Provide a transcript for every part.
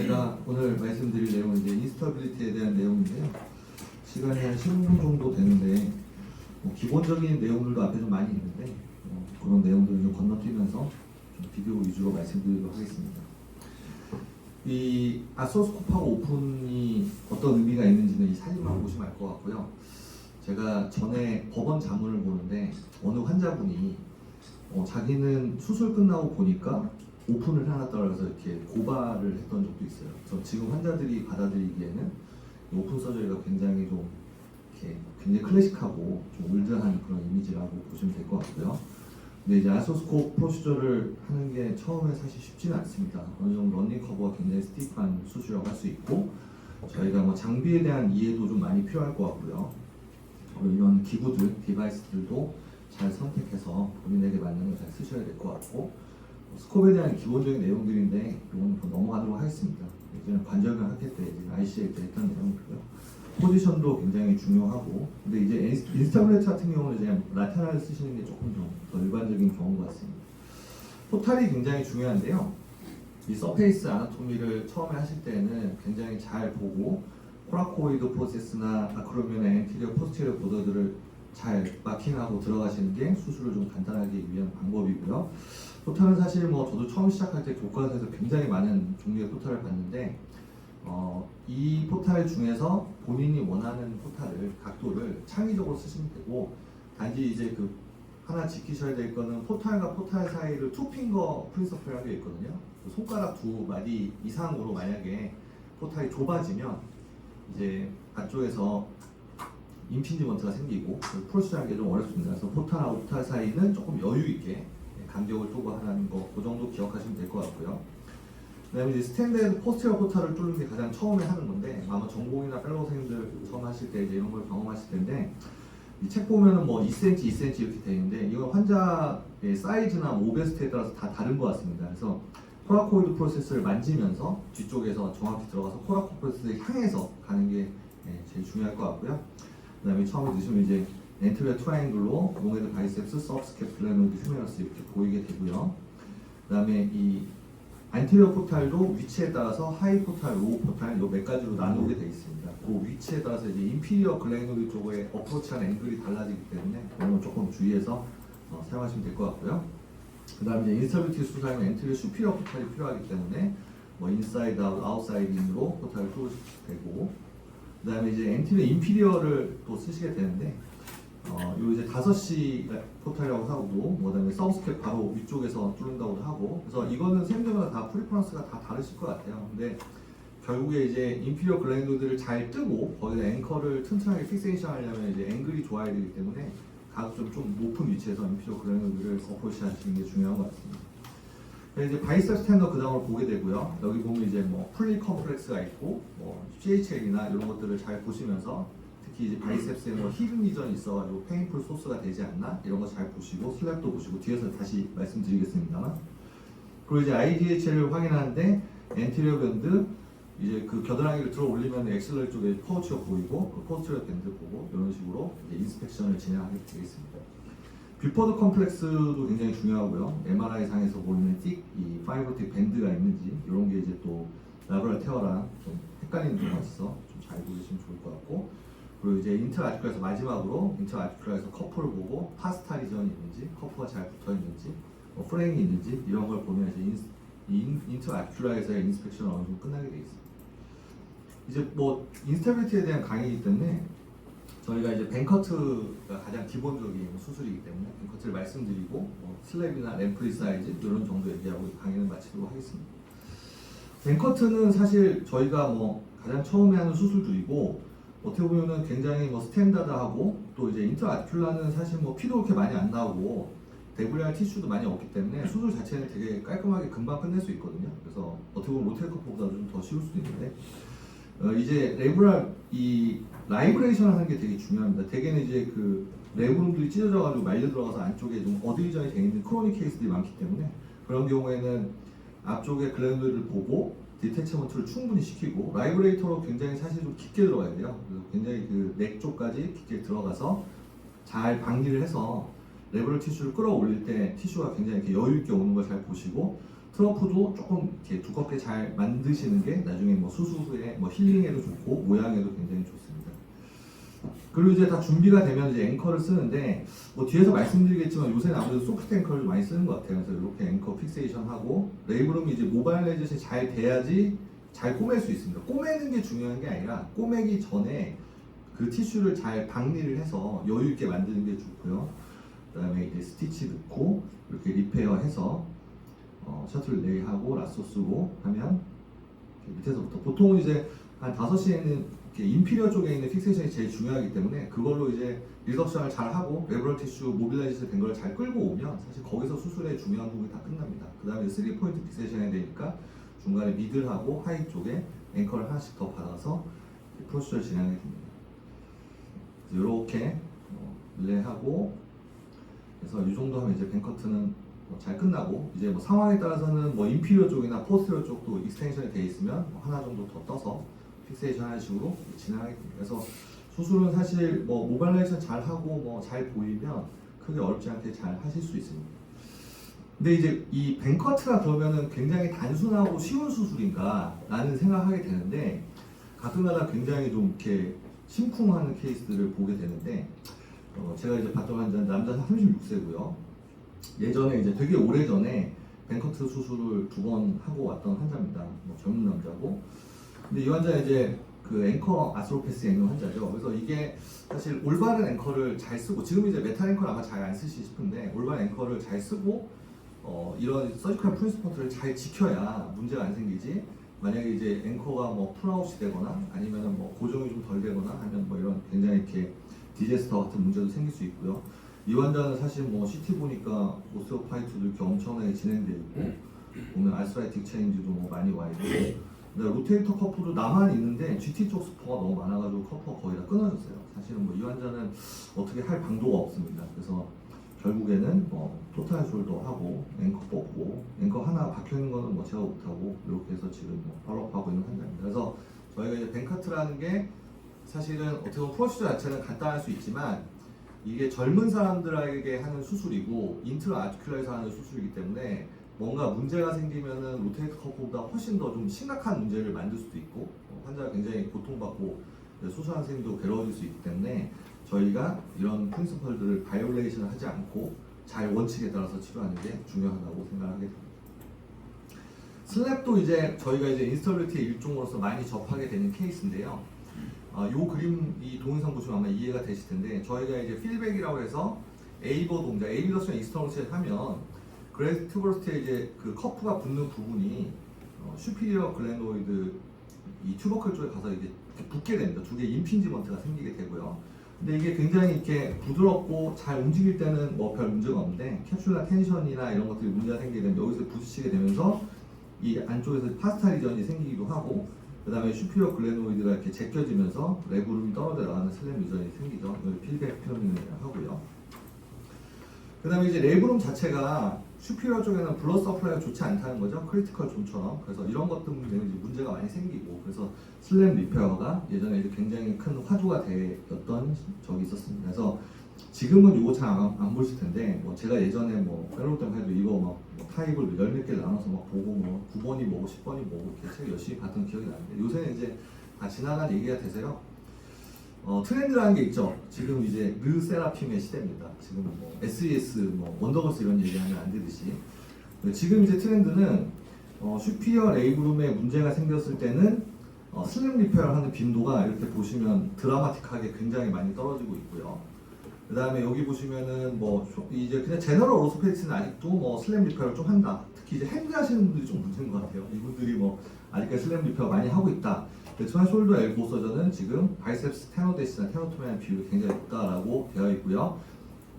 제가 오늘 말씀드릴 내용은 이제 인스타빌리티에 대한 내용인데요. 시간이 한 15분 정도 되는데 뭐 기본적인 내용들도 앞에 좀 많이 있는데 어, 그런 내용들을 좀 건너뛰면서 좀 비디오 위주로 말씀드리도록 하겠습니다. 이 아소스코프하고 오픈이 어떤 의미가 있는지는 이 사진만 보시면 알 것 같고요. 제가 전에 법원 자문을 보는데 어느 환자분이 어, 자기는 수술 끝나고 보니까 오픈을 해놨다 그래서 이렇게 고발을 했던 적도 있어요. 그래서 지금 환자들이 받아들이기에는 이 오픈 서저리가 굉장히 좀 이렇게 굉장히 클래식하고 좀 올드한 그런 이미지라고 보시면 될 것 같고요. 근데 이제 아소스코 프로시저를 하는 게 처음에 사실 쉽지는 않습니다. 어느 정도 런닝 커버가 굉장히 스티프한 수술이라고 할 수 있고 저희가 뭐 장비에 대한 이해도 좀 많이 필요할 것 같고요. 그리고 이런 기구들, 디바이스들도 잘 선택해서 본인에게 맞는 걸 잘 쓰셔야 될 것 같고 스콥에 대한 기본적인 내용들인데 이건 뭐 넘어가도록 하겠습니다. 예전에 관절경 학회 때 이제 ICL 때 했던 내용이고요. 포지션도 굉장히 중요하고 근데 이제 인스- 인스타그램 같은 경우는 그냥 라테랄 쓰시는 게 조금 좀더 일반적인 경우인 것 같습니다. 포탈이 굉장히 중요한데요. 이 서페이스 아나토미를 처음에 하실 때는 굉장히 잘 보고 코라코이드 프로세스나 아크로미나 엔티리어 포스티리어 보더들을 잘 마킹하고 들어가시는 게 수술을 좀 간단하게 위한 방법이고요. 포탈은 사실 뭐 저도 처음 시작할 때 교과서에서 굉장히 많은 종류의 포탈을 봤는데 어, 이 포탈 중에서 본인이 원하는 포탈을 각도를 창의적으로 쓰시면 되고 단지 이제 그 하나 지키셔야 될 거는 포탈과 포탈 사이를 투핑거 프린서플이라는 게 있거든요. 그 손가락 두 마디 이상으로 만약에 포탈이 좁아지면 이제 안쪽에서 임핀지먼트가 생기고 프로세스하는 게좀 어렵습니다. 그래서 포탈하고 포탈 사이는 조금 여유 있게 간격을 두고 하는 거, 그 정도 기억하시면 될 것 같고요. 그 다음에 이제 스탠드드 포스티어 포탈을 뚫는 게 가장 처음에 하는 건데 아마 전공이나 fellow-생들 처음 하실 때 이제 이런 걸 경험하실 텐데 이 책 보면은 뭐 2cm, 2cm 이렇게 돼 있는데 이건 환자의 사이즈나 오베스트에 따라서 다 다른 것 같습니다. 그래서 코라코이드 프로세스를 만지면서 뒤쪽에서 정확히 들어가서 코라코 프로세스를 향해서 가는 게 예, 제일 중요할 것 같고요. 그 다음에 처음에 드시면 이제 엔트리어 트라이앵글로 롱헤드 바이셉스, 서브스케플레노이드 휴메러스 이렇게 보이게 되고요. 그 다음에 이 안테리어 포탈도 위치에 따라서 하이 포탈, 로우 포탈 요몇 가지로 나누게 되어 있습니다. 그 위치에 따라서 이제 인피리어 글래노드 쪽에 어프로치한 앵글이 달라지기 때문에 그런 건 조금 주의해서 어, 사용하시면 될 것 같고요. 그 다음에 이제 인스타빌리티 수사하면 엔트리어 슈피리어 포탈이 필요하기 때문에 뭐 인사이드 아웃, 아웃사이드 인으로 포탈을 뚫으시면 되고 그 다음에 이제 엔트리어 인피리어를 또 쓰시게 되는데 어, 요 이제 5시 포탈이라고 하고, 그다음에 서브스캡 바로 위쪽에서 뚫는다고도 하고, 그래서 이거는 샘들마다 다 프리퍼런스가 다 다르실 것 같아요. 근데 결국에 이제 인피리어 글랜드들을 잘 뜨고 거기다 앵커를 튼튼하게 픽세이션 하려면 이제 앵글이 좋아야 되기 때문에 가급적 좀 높은 위치에서 인피리어 글랜드들을 어프로치 하시는 게 중요한 것 같습니다. 이제 바이셉 스탠더 그 다음으로 보게 되고요. 여기 보면 이제 뭐 플리 컴플렉스가 있고, 뭐 CHL이나 이런 것들을 잘 보시면서 특히 이제 바이셉스에 뭐 히든 리전이 있어가지고 페인풀 소스가 되지 않나 이런 거 잘 보시고 슬랩도 보시고 뒤에서 다시 말씀드리겠습니다만 그리고 이제 IDHL을 확인하는데 엔티리어 밴드 이제 그 겨드랑이를 들어 올리면 엑셀러 쪽에 포우치가 보이고 그 포스트리어 밴드 보고 이런 식으로 이제 인스펙션을 진행하게 되겠습니다. 뷰퍼드 컴플렉스도 굉장히 중요하고요. MRI 상에서 보이는 틱, 이 파이버틱 밴드가 있는지 이런 게 이제 또 라브라 테어랑 좀 헷갈리는 경우가 있어 좀 잘 보시면 좋을 것 같고 그리고 이제 인터 아티클에서 마지막으로 인터 아티클에서 커프를 보고 파스타 리전이 있는지 커프가 잘 붙어 있는지 뭐 프레임이 있는지 이런 걸 보면 이제 인, 인, 인터 아큐라에서의 인스펙션은 어느 정도 끝나게 돼 있습니다. 이제 뭐 인스타빌리티에 대한 강의이기 때문에 저희가 이제 뱅커트가 가장 기본적인 수술이기 때문에 뱅커트를 말씀드리고 뭐 슬랩이나 램프리 사이즈 이런 정도 얘기하고 강의는 마치도록 하겠습니다. 뱅커트는 사실 저희가 뭐 가장 처음에 하는 수술들이고 어떻게 보면은 굉장히 뭐 스탠다드하고 또 이제 인터아큐라는 사실 뭐 피도 그렇게 많이 안 나오고 데블리알 티슈도 많이 없기 때문에 수술 자체는 되게 깔끔하게 금방 끝낼 수 있거든요. 그래서 어떻게 보면 로테이커보다 좀 더 쉬울 수도 있는데 어, 이제 레브랄 이 라이브레이션 하는 게 되게 중요합니다. 대개는 이제 그 레브룸들이 찢어져가지고 말려 들어가서 안쪽에 좀 어드이전이 돼 있는 크로닉 케이스들이 많기 때문에 그런 경우에는 앞쪽에 글랜드를 보고 디테치 먼트를 충분히 시키고 라이브레이터로 굉장히 사실 좀 깊게 들어가야 돼요. 그래서 굉장히 그 넥 쪽까지 깊게 들어가서 잘 방리를 해서 레버럴 티슈를 끌어올릴 때 티슈가 굉장히 이렇게 여유 있게 오는 걸 잘 보시고 트러프도 조금 이렇게 두껍게 잘 만드시는 게 나중에 뭐 수수 후에 뭐 힐링에도 좋고 모양에도 굉장히 좋습니다. 그리고 이제 다 준비가 되면 이제 앵커를 쓰는데 뭐 뒤에서 말씀드리겠지만 요새는 아무래도 소프트 앵커를 많이 쓰는 것 같아요. 그래서 이렇게 앵커 픽세이션 하고 레이블음이 이제 모바일라이제이션이 잘 돼야지 잘 꼬맬 수 있습니다. 꼬매는 게 중요한 게 아니라 꼬매기 전에 그 티슈를 잘 박리를 해서 여유 있게 만드는 게 좋고요. 그다음에 이제 스티치 넣고 이렇게 리페어해서 어, 셔틀 레이하고 라쏘 쓰고 하면 밑에서부터 보통은 이제 한 5시에는 이렇게 인피리어 쪽에 있는 픽세이션이 제일 중요하기 때문에 그걸로 이제 리덕션을 잘 하고 레버럴 티슈 모빌라이즈 된 걸 잘 끌고 오면 사실 거기서 수술의 중요한 부분이 다 끝납니다. 그 다음에 3포인트 픽세이션 해야 되니까 중간에 미들하고 하이 쪽에 앵커를 하나씩 더 받아서 프로시저를 진행하게 됩니다. 이렇게 어, 릴레이하고 그래서 이 정도 하면 이제 뱅커트는 뭐 잘 끝나고 이제 뭐 상황에 따라서는 뭐 인피리어 쪽이나 포스티리어 쪽도 익스텐션이 돼 있으면 뭐 하나 정도 더 떠서 픽세이션 하는 식으로 진행하게 됩니다. 그래서 수술은 사실 뭐 모발레이션 잘 하고 뭐 잘 보이면 크게 어렵지 않게 잘 하실 수 있습니다. 근데 이제 이 뱅커트가 그러면은 굉장히 단순하고 쉬운 수술인가라는 생각하게 되는데 가끔가다 굉장히 좀 이렇게 심쿵하는 케이스들을 보게 되는데 어, 제가 이제 봤던 환자는 남자 36세고요. 예전에 이제 되게 오래 전에 뱅커트 수술을 두 번 하고 왔던 환자입니다. 뭐 젊은 남자고. 근데 이 환자 이제 그 앵커 아스로패스에 있는 환자죠. 그래서 이게 사실 올바른 앵커를 잘 쓰고 지금 이제 메탈 앵커를 아마 잘 안 쓰시 싶은데 올바른 앵커를 잘 쓰고 어, 이런 서지컬 프린스퍼트를 잘 지켜야 문제가 안 생기지. 만약에 이제 앵커가 뭐 풀아웃이 되거나 아니면은 뭐 고정이 좀 덜 되거나 하면 뭐 이런 굉장히 이렇게 디제스터 같은 문제도 생길 수 있고요. 이 환자는 사실 뭐 CT 보니까 오스테오파이트도 이렇게 엄청나게 진행되어 있고 보면 알스라이틱 체인지도 뭐 많이 와 있고 로테이터 커프도 나만 있는데 GT 쪽 스퍼가 너무 많아가지고 커프가 거의 다 끊어졌어요. 사실은 뭐 이 환자는 어떻게 할 방도가 없습니다. 그래서 결국에는 뭐 토탈 숄더 하고 앵커 뽑고 앵커 하나 박혀 있는 거는 뭐 제가 못하고 이렇게 해서 지금 뭐 팔로업하고 있는 환자입니다. 그래서 저희가 이제 뱅카트라는 게 사실은 어떻게 보면 프로시저 자체는 간단할 수 있지만 이게 젊은 사람들에게 하는 수술이고 인트라 아티큘러에서 하는 수술이기 때문에 뭔가 문제가 생기면은 로테이트 커프보다 훨씬 더 좀 심각한 문제를 만들 수도 있고 어, 환자가 굉장히 고통받고 수술한 선생님도 괴로워질 수 있기 때문에 저희가 이런 프린시펄들을 바이올레이션을 하지 않고 잘 원칙에 따라서 치료하는 게 중요하다고 생각하게 됩니다. 슬랩도 이제 저희가 이제 인스톨리티의 일종으로서 많이 접하게 되는 케이스인데요. 어, 요 그림 이 동영상 보시면 아마 이해가 되실 텐데 저희가 이제 필백이라고 해서 에이버 동작, 에이비더스나 이스턴스를 하면 그레스트버스트에 이제 그 커프가 붙는 부분이 어, 슈피리어 글래노이드 이 튜버클 쪽에 가서 이렇게 붙게 됩니다. 두 개의 임핀지먼트가 생기게 되고요. 근데 이게 굉장히 이렇게 부드럽고 잘 움직일 때는 뭐 별 문제가 없는데 캡슐라 텐션이나 이런 것들이 문제가 생기게 되면 여기서 부딪히게 되면서 이 안쪽에서 파스타 리전이 생기기도 하고 그 다음에 슈피리어 글래노이드가 이렇게 제껴지면서 레브룸이 떨어져 나가는 슬램 리전이 생기죠. 필백 표현을 하고요. 그 다음에 이제 레브룸 자체가 슈피리어 쪽에는 블러 서플라이가 좋지 않다는 거죠. 크리티컬 존처럼. 그래서 이런 것 때문에 문제가 많이 생기고 그래서 슬램 리페어가 예전에 굉장히 큰 화두가 되었던 적이 있었습니다. 그래서 지금은 이거 잘 안 보실 텐데 뭐 제가 예전에 뭐 펠로우 때문에 해도 이거 막 뭐 타입을 열몇 개를 나눠서 막 보고 뭐 9번이 뭐고 10번이 뭐고 이렇게 책 열심히 봤던 기억이 나는데 요새는 이제 다 지나간 얘기가 되세요. 어, 트렌드라는 게 있죠. 지금 이제 르 세라핌의 시대입니다. 지금 뭐 SES, 뭐 원더걸스 이런 얘기하면 안 되듯이. 지금 이제 트렌드는 어, 슈피어 레이브룸에 문제가 생겼을 때는 어, 슬림 리페어를 하는 빈도가 이렇게 보시면 드라마틱하게 굉장히 많이 떨어지고 있고요. 그 다음에 여기 보시면은 뭐 쇼- 이제 그냥 제너럴 오로스페이스는 아직도 뭐 슬램 리페어를 좀 한다. 특히 이제 핸드 하시는 분들이 좀 문제인 것 같아요. 이분들이 뭐 아직까지 슬램 리페어 많이 하고 있다. 그렇지만 숄더 엘보 서전은 지금 바이셉스 테노데시나 테노토메한 비율이 굉장히 높다라고 되어 있고요.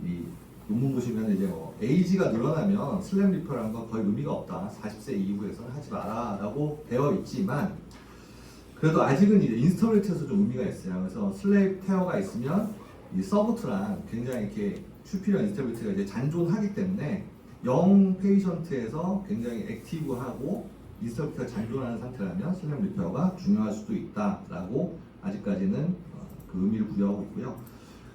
이 논문 보시면 이제 뭐 에이지가 늘어나면 슬램 리페어라는 건 거의 의미가 없다. 40세 이후에서는 하지 마라라고 되어 있지만 그래도 아직은 이제 인스톨리트에서 좀 의미가 있어요. 그래서 슬레이브 테어가 있으면 이 서브트랑 굉장히 이렇게 슈피리어 인스톨리트가 이제 잔존하기 때문에 영 페이션트에서 굉장히 액티브하고 인스톨리트가 잔존하는 상태라면 슬램 리페어가 중요할 수도 있다라고 아직까지는 어, 그 의미를 부여하고 있고요.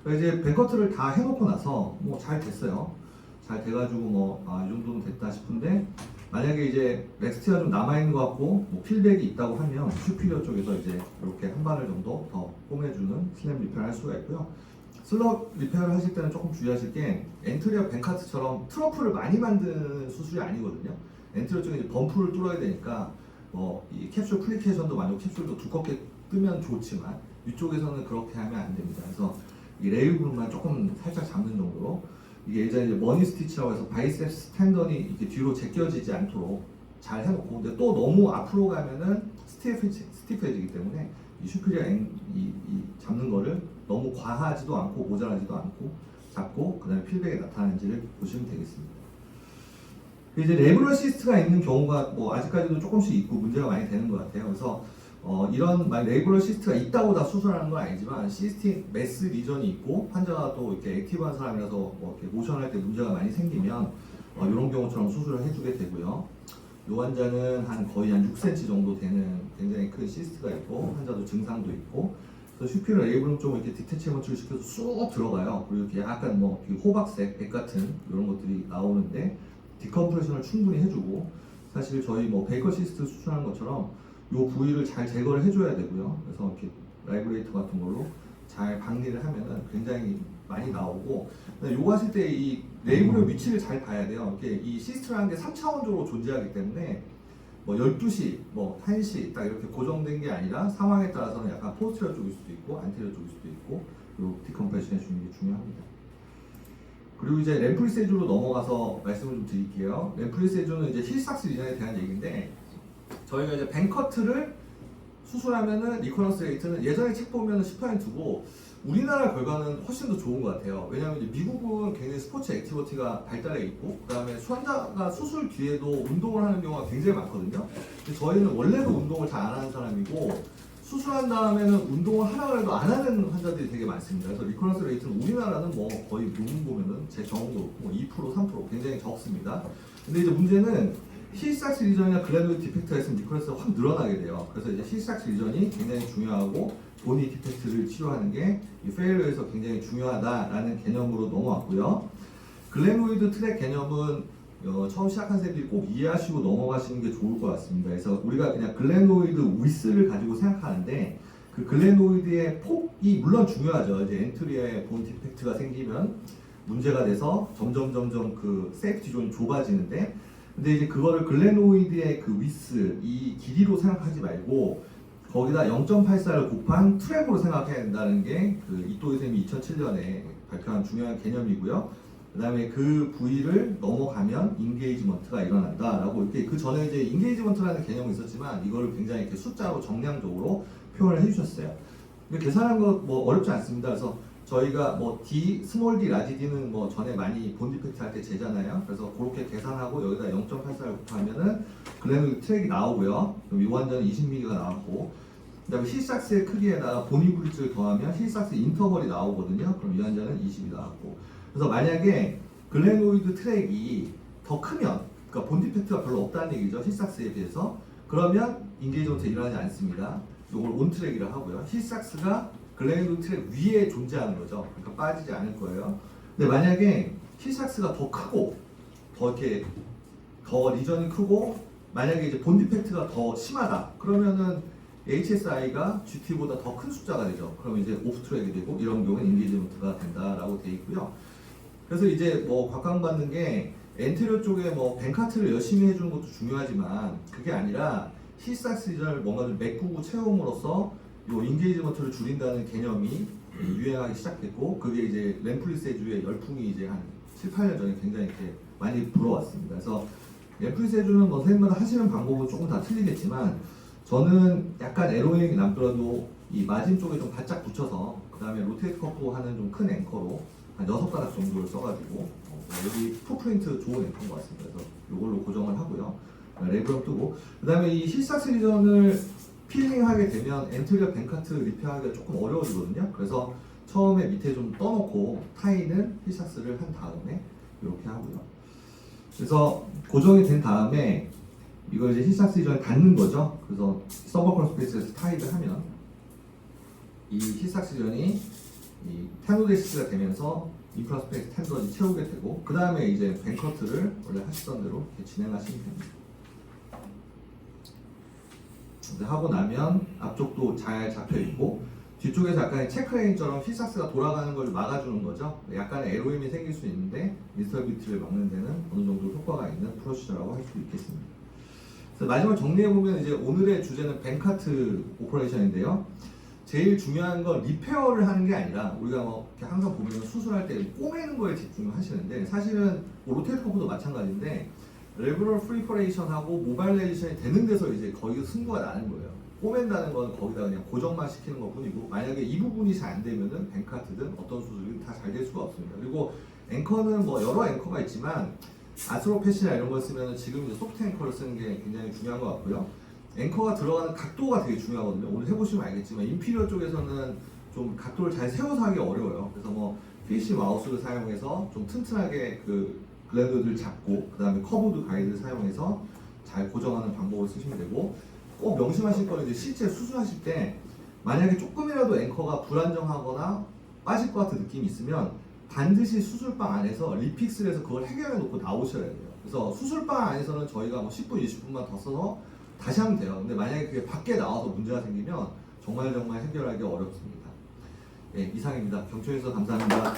그러니까 이제 뱅커트를 다 해놓고 나서 뭐 잘 됐어요. 잘 돼가지고 뭐 아, 이 정도는 됐다 싶은데 만약에 이제 렉스티가 좀 남아있는 것 같고 뭐 필백이 있다고 하면 슈피리어 쪽에서 이제 이렇게 한 바늘 정도 더 꿰매주는 슬램 리페어를 할 수가 있고요. 슬럽 리페어를 하실 때는 조금 주의하실 게 엔트리어 벤카트처럼 트러플을 많이 만드는 수술이 아니거든요. 엔트리어 쪽에 이제 범프를 뚫어야 되니까 뭐 이 캡슐 플리케이션도 많고 캡슐도 두껍게 뜨면 좋지만 이쪽에서는 그렇게 하면 안 됩니다. 그래서 이 레일 부분만 조금 살짝 잡는 정도로 이게 예전에 머니 스티치라고 해서 바이셉스 텐던이 이렇게 뒤로 제껴지지 않도록 잘 해놓고 근데 또 너무 앞으로 가면은 스티프해지, 스티프해지기 때문에 이 슈크리아 앵, 이, 이 잡는 거를 너무 과하지도 않고 모자라지도 않고 잡고 그다음에 필백에 나타나는지를 보시면 되겠습니다. 이제 레브럴 시스트가 있는 경우가 뭐 아직까지도 조금씩 있고 문제가 많이 되는 것 같아요. 그래서 어, 이런 막 레이블러 시스트가 있다고 다 수술하는 건 아니지만 시스템 메스 리전이 있고 환자가 또 이렇게 액티브한 사람이라서 뭐 이렇게 모션할 때 문제가 많이 생기면 어, 이런 경우처럼 수술을 해주게 되고요. 이 환자는 한 거의 한 6cm 정도 되는 굉장히 큰 시스트가 있고 환자도 증상도 있고 그래서 슈피러 레이블럼 좀 이렇게 디테치먼트를 시켜서 쑥 들어가요. 그리고 이렇게 약간 뭐 호박색, 백 같은 이런 것들이 나오는데 디컴프레션을 충분히 해주고 사실 저희 뭐 베이커 시스트 수술하는 것처럼 이 부위를 잘 제거를 해줘야 되고요. 그래서 이렇게 라이브레이터 같은 걸로 잘 방리를 하면은 굉장히 많이 나오고 요거 하실 때 이 네이블의 위치를 잘 봐야 돼요. 이렇게 이 시스트라는 게 3차원적으로 존재하기 때문에 뭐 12시, 뭐 1시 딱 이렇게 고정된 게 아니라 상황에 따라서는 약간 포스티리어 쪽일 수도 있고 안테리어 쪽일 수도 있고 요 디컴프레션 해주는 게 중요합니다. 그리고 이제 램프리세주로 넘어가서 말씀을 좀 드릴게요. 램프리세주는 이제 힐삭스 리전에 대한 얘기인데 저희가 이제 벤커트를 수술하면은 리커런스 레이트는 예전에 책 보면은 10%고 우리나라 결과는 훨씬 더 좋은 것 같아요. 왜냐하면 미국은 굉장히 스포츠 액티비티가 발달해 있고 그다음에 환자가 수술 뒤에도 운동을 하는 경우가 굉장히 많거든요. 근데 저희는 원래도 운동을 잘 안 하는 사람이고 수술한 다음에는 운동을 하라고 해도 안 하는 환자들이 되게 많습니다. 그래서 리커런스 레이트는 우리나라는 뭐 거의 논문 보면은 제 경험도 뭐2% 3% 굉장히 적습니다. 근데 이제 문제는 힐삭스 리전이나 글래노id 디펙트가 있으면 리커런스가 확 늘어나게 돼요. 그래서 이제 힐삭스 리전이 굉장히 중요하고 보니 디펙트를 치료하는 게 이 페일러에서 굉장히 중요하다라는 개념으로 넘어왔고요. 글래노이드 트랙 개념은 어, 처음 시작한 쌤들이 꼭 이해하시고 넘어가시는 게 좋을 것 같습니다. 그래서 우리가 그냥 글래노이드 위스를 가지고 생각하는데 그 글래노이드의 폭이 물론 중요하죠. 이제 엔트리에 본 디펙트가 생기면 문제가 돼서 점점 점점 그 세이프티 존이 좁아지는데 근데 이제 그거를 글래노이드의 그 위스 이 길이로 생각하지 말고 거기다 0.84를 곱한 트랙으로 생각해야 된다는 게 그 이토이 쌤이 2007년에 발표한 중요한 개념이고요. 그다음에 그 부위를 넘어가면 인게이지먼트가 일어난다라고 이렇게 그 전에 이제 인게이지먼트라는 개념이 있었지만 이거를 굉장히 이렇게 숫자로 정량적으로 표현을 해주셨어요. 계산한 거 뭐 어렵지 않습니다. 그래서 저희가 뭐 D, 스몰 D, 라지 D는 뭐 전에 많이 본 디펙트 할 때 재잖아요. 그래서 그렇게 계산하고 여기다 0.84를 곱하면은 글래노 트랙이 나오고요. 완전은 20mm가 나왔고 그다음에 힐삭스의 크기에다가 보니 브릿지를 더하면 힐삭스 인터벌이 나오거든요. 그럼 이 환자는 20이 나왔고. 그래서 만약에 글래노이드 트랙이 더 크면, 그러니까 본 디펙트가 별로 없다는 얘기죠. 힐삭스에 비해서. 그러면 인게이지먼트 일어나지 않습니다. 이걸 온 트랙이라 하고요. 힐삭스가 글래노이드 트랙 위에 존재하는 거죠. 그러니까 빠지지 않을 거예요. 근데 만약에 힐삭스가 더 크고, 더 이렇게 더 리전이 크고, 만약에 이제 본 디펙트가 더 심하다. 그러면은 HSI가 GT보다 더 큰 숫자가 되죠. 그럼 이제 오프 트랙이 되고 이런 경우는 인게이지먼트가 된다라고 돼 있고요. 그래서 이제 뭐 각광받는 게 엔테리어 쪽에 뭐 벤카트를 열심히 해주는 것도 중요하지만 그게 아니라 힐삭스 리전을 뭔가 좀 메꾸고 채움으로써 요 인게이지먼트를 줄인다는 개념이 유행하기 시작했고 그게 이제 램플리세주의 열풍이 이제 한 7, 8년 전에 굉장히 이렇게 많이 불어왔습니다. 그래서 램플리세주는 뭐 선생님마다 하시는 방법은 조금 다 틀리겠지만 저는 약간 에로잉이 남더라도 이 마진 쪽에 좀 바짝 붙여서 그 다음에 로테이트 커프 하는 좀 큰 앵커로 한 여섯 가닥 정도를 써가지고 어, 여기 푸프린트 좋은 앵커인 것 같습니다. 그래서 이걸로 고정을 하고요. 레브럼 뜨고 그 다음에 이 힐삭스 리전을 필링하게 되면 엔트리어 벤카트 리페어하기가 조금 어려워지거든요. 그래서 처음에 밑에 좀 떠놓고 타이는 힐삭스를 한 다음에 이렇게 하고요. 그래서 고정이 된 다음에 이걸 이제 힐삭스 리전에 닿는 거죠. 그래서 서버컬 스페이스에서 타이를 하면 이 힐삭스 리전이 이 테노데시스가 되면서 인프라 스페이스 텐더지 채우게 되고 그 다음에 이제 벤커트를 원래 하시던 대로 진행하시면 됩니다. 하고 나면 앞쪽도 잘 잡혀 있고 뒤쪽에서 약간 체크레인처럼 휘삭스가 돌아가는 걸 막아주는 거죠. 약간의 LOM이 생길 수 있는데 인스터빌티를 막는 데는 어느 정도 효과가 있는 프로시저라고 할 수 있겠습니다. 마지막 정리해 보면 이제 오늘의 주제는 뱅카트 오퍼레이션인데요. 제일 중요한 건 리페어를 하는 게 아니라 우리가 뭐 항상 보면 수술할 때 꼬매는 거에 집중을 하시는데 사실은 뭐 로테이트 커브도 마찬가지인데 레구럴 프리퍼레이션하고 모발레이션이 되는 데서 이제 거기서 승부가 나는 거예요. 꼬맨다는 건 거기다 그냥 고정만 시키는 것 뿐이고 만약에 이 부분이 잘 안 되면은 뱅카트든 어떤 수술이 다잘 될 수가 없습니다. 그리고 앵커는 뭐 여러 앵커가 있지만 아스로 패시나 이런 걸 쓰면 지금 이제 소프트 앵커를 쓰는 게 굉장히 중요한 것 같고요. 앵커가 들어가는 각도가 되게 중요하거든요. 오늘 해보시면 알겠지만 인피리어 쪽에서는 좀 각도를 잘 세워서 하기 어려워요. 그래서 뭐 PC 마우스를 사용해서 좀 튼튼하게 그 글랜드를 잡고 그 다음에 커브드 가이드를 사용해서 잘 고정하는 방법을 쓰시면 되고 꼭 명심하실 거는 이제 실제 수술하실 때 만약에 조금이라도 앵커가 불안정하거나 빠질 것 같은 느낌이 있으면 반드시 수술방 안에서 리픽스를 해서 그걸 해결해 놓고 나오셔야 돼요. 그래서 수술방 안에서는 저희가 뭐 10분, 20분만 더 써서 다시 하면 돼요. 근데 만약에 그게 밖에 나와서 문제가 생기면 정말 정말 해결하기 어렵습니다. 네, 이상입니다. 경초에서 감사합니다.